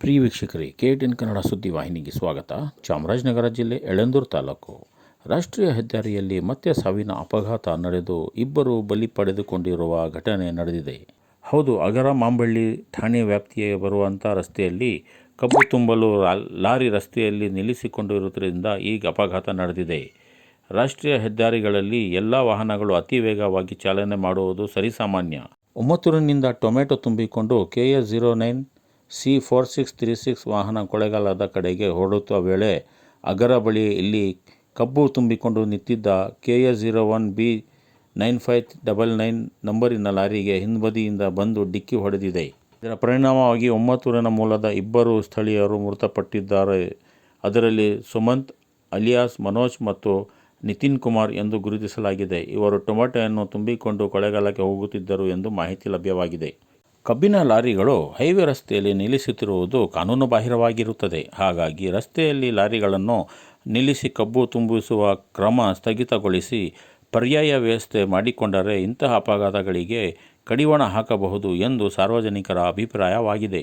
ಪ್ರಿಯ ವೀಕ್ಷಕರೇ K ten Kannada ಸುದ್ದಿ ವಾಹಿನಿಗೆ ಸ್ವಾಗತ. ಚಾಮರಾಜನಗರ ಜಿಲ್ಲೆ ಎಳಂದೂರು ತಾಲೂಕು. ರಾಷ್ಟ್ರೀಯ ಹೆದ್ದಾರಿಯಲ್ಲಿ ಮತ್ತೆ ಸಾವಿನ ಅಪಘಾತ ನಡೆದು ಇಬ್ಬರು ಬಲಿ ಪಡೆದುಕೊಂಡಿರುವ ಘಟನೆ ನಡೆದಿದೆ. ಹೌದು ಅಗರ ಮಾಂಬಳ್ಳಿ ಠಾಣೆ ವ್ಯಾಪ್ತಿಗೆ ಬರುವಂಥ ರಸ್ತೆಯಲ್ಲಿ ಕಬ್ಬು ತುಂಬಲು ಲಾರಿ ರಸ್ತೆಯಲ್ಲಿ ನಿಲ್ಲಿಸಿಕೊಂಡಿರುವುದರಿಂದ ಈ ಅಪಘಾತ ನಡೆದಿದೆ. ರಾಷ್ಟ್ರೀಯ ಹೆದ್ದಾರಿಗಳಲ್ಲಿ ಎಲ್ಲ ವಾಹನಗಳು ಅತಿ ವೇಗವಾಗಿ ಚಾಲನೆ ಮಾಡುವುದು ಸರಿಸಾಮಾನ್ಯ. ಉಮ್ಮತ್ತೂರಿನಿಂದ ಟೊಮೆಟೊ ತುಂಬಿಕೊಂಡು K S zero nine C four six three six ವಾಹನ ಕೊಳೆಗಾಲದ ಕಡೆಗೆ ಹೊರಡುವ ವೇಳೆ ಅಗರ ಬಳಿ ಇಲ್ಲಿ ಕಬ್ಬು ತುಂಬಿಕೊಂಡು ನಿಂತಿದ್ದ K A zero one B nine five double nine ನಂಬರಿನ ಲಾರಿಗೆ ಹಿಂಬದಿಯಿಂದ ಬಂದು ಡಿಕ್ಕಿ ಹೊಡೆದಿದೆ. ಇದರ ಪರಿಣಾಮವಾಗಿ ಒಂಬತ್ತೂರಿನ ಮೂಲದ ಇಬ್ಬರು ಸ್ಥಳೀಯರು ಮೃತಪಟ್ಟಿದ್ದಾರೆ. ಅದರಲ್ಲಿ ಸುಮಂತ್, ಅಲಿಯಾಸ್, ಮನೋಜ್ ಮತ್ತು ನಿತಿನ್ ಕುಮಾರ್ ಎಂದು ಗುರುತಿಸಲಾಗಿದೆ. ಇವರು ಟೊಮೆಟೊಯನ್ನು ತುಂಬಿಕೊಂಡು ಕೊಳೆಗಾಲಕ್ಕೆ ಹೋಗುತ್ತಿದ್ದರು ಎಂದು ಮಾಹಿತಿ ಲಭ್ಯವಾಗಿದೆ. ಕಬ್ಬಿನ ಲಾರಿಗಳು ಹೈವೇ ರಸ್ತೆಯಲ್ಲಿ ನಿಲ್ಲಿಸುತ್ತಿರುವುದು ಕಾನೂನುಬಾಹಿರವಾಗಿರುತ್ತದೆ. ಹಾಗಾಗಿ ರಸ್ತೆಯಲ್ಲಿ ಲಾರಿಗಳನ್ನು ನಿಲ್ಲಿಸಿ ಕಬ್ಬು ತುಂಬಿಸುವ ಕ್ರಮ ಸ್ಥಗಿತಗೊಳಿಸಿ ಪರ್ಯಾಯ ವ್ಯವಸ್ಥೆ ಮಾಡಿಕೊಂಡರೆ ಇಂತಹ ಅಪಘಾತಗಳಿಗೆ ಕಡಿವಾಣ ಹಾಕಬಹುದು ಎಂದು ಸಾರ್ವಜನಿಕರ ಅಭಿಪ್ರಾಯವಾಗಿದೆ.